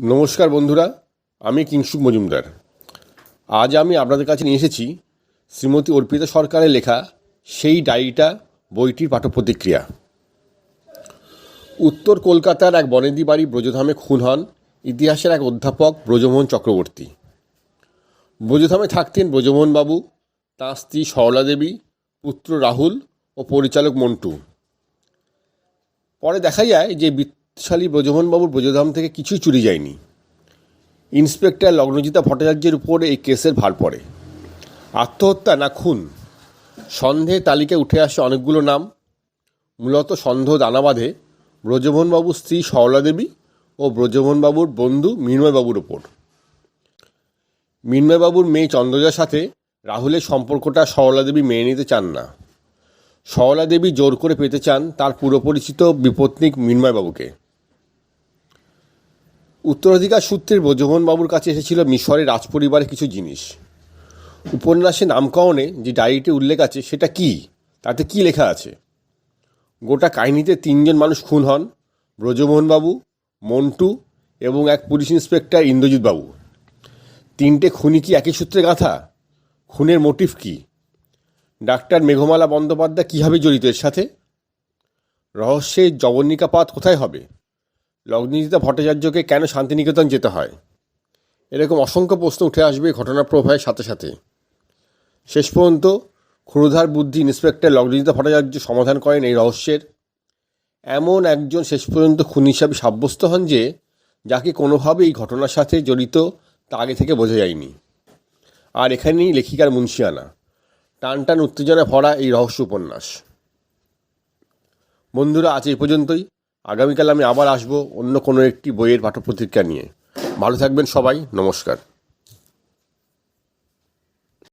নমস্কার বন্ধুরা, আমি কিংসুক মজুমদার। আজ আমি আপনাদের কাছে নিয়ে এসেছি শ্রীমতী অর্পিতা সরকারের লেখা সেই ডায়েরিটা, বইটির পাঠ্যপ্রতিক্রিয়া। উত্তর কলকাতার এক বনেদি বাড়ি ব্রজধামে খুন হন ইতিহাসের এক অধ্যাপক ব্রজমোহন চক্রবর্তী। ব্রজধামে থাকতেন ব্রজমোহনবাবু, তাঁর স্ত্রী সরলা দেবী, পুত্র রাহুল ও পরিচালক মন্টু। পরে দেখা যায় যে বিত্তশালী ব্রজমোহনবাবুর ব্রজধাম থেকে কিছুই চুরি যায়নি। ইন্সপেক্টর লগ্নজিতা ভট্টাচার্যের উপর এই কেসের ভার পড়ে। আত্মহত্যা না খুন সন্দেহের তালিকায় উঠে আসে অনেকগুলো নাম। মূলত সন্দেহ দানা বাঁধে ব্রজমোহনবাবুর স্ত্রী সরলা দেবী ও ব্রজমোহনবাবুর বন্ধু মৃন্ময়বাবুর ওপর মৃন্ময়বাবুর মেয়ে চন্দ্রজার সাথে রাহুলের সম্পর্কটা সরলা দেবী মেনে নিতে চান না। সরলা দেবী জোর করে পেতে চান তার পুরপরিচিত বিপত্নিক মৃন্ময়বাবুকে। উত্তরাধিকার সূত্রে ব্রজমোহনবাবুর কাছে এসেছিল মিশরের রাজপরিবারের কিছু জিনিস। উপন্যাসে নামকরণে যে ডায়েরিতে উল্লেখ আছে, সেটা কি? তাতে কি লেখা আছে? গোটা কাহিনীতে তিনজন মানুষ খুন হন, ব্রজমোহনবাবু, মন্টু এবং এক পুলিশ ইন্সপেক্টর ইন্দ্রজিৎবাবু। তিনটে খুনি কি একই সূত্রে গাঁথা? খুনের মোটিভ কি? ডাক্তার মেঘমালা বন্দ্যোপাধ্যায় কীভাবে জড়িত? এর সাথে? রহস্যের জবনিকাপাত কোথায় হবে? লগ্নজিতা ভট্টাচার্যকে কেন শান্তিনিকেতন যেতে হয়? এরকম অসংখ্য প্রশ্ন উঠে আসবে ঘটনা প্রবাহের সাথে সাথে। শেষ পর্যন্ত ক্ষুরধার বুদ্ধি ইন্সপেক্টর লগ্নজিতা ভট্টাচার্য সমাধান করেন এই রহস্যের। এমন একজন শেষ পর্যন্ত খুন হিসাবে সাব্যস্ত হন যে, যাকে কোনোভাবে এই ঘটনার সাথে জড়িত তা আগে থেকে বোঝা যায়নি। আর এখানেই লেখিকার মুন্সিয়ানা। টান টান উত্তেজনা ভরা এই রহস্য উপন্যাস। বন্ধুরা, আজ এই পর্যন্তই। আগামীকাল আমি আবার আসব অন্য কোনো একটি বইয়ের পাঠ্যপ্রতিক্রিয়া নিয়ে। ভালো থাকবেন সবাই নমস্কার।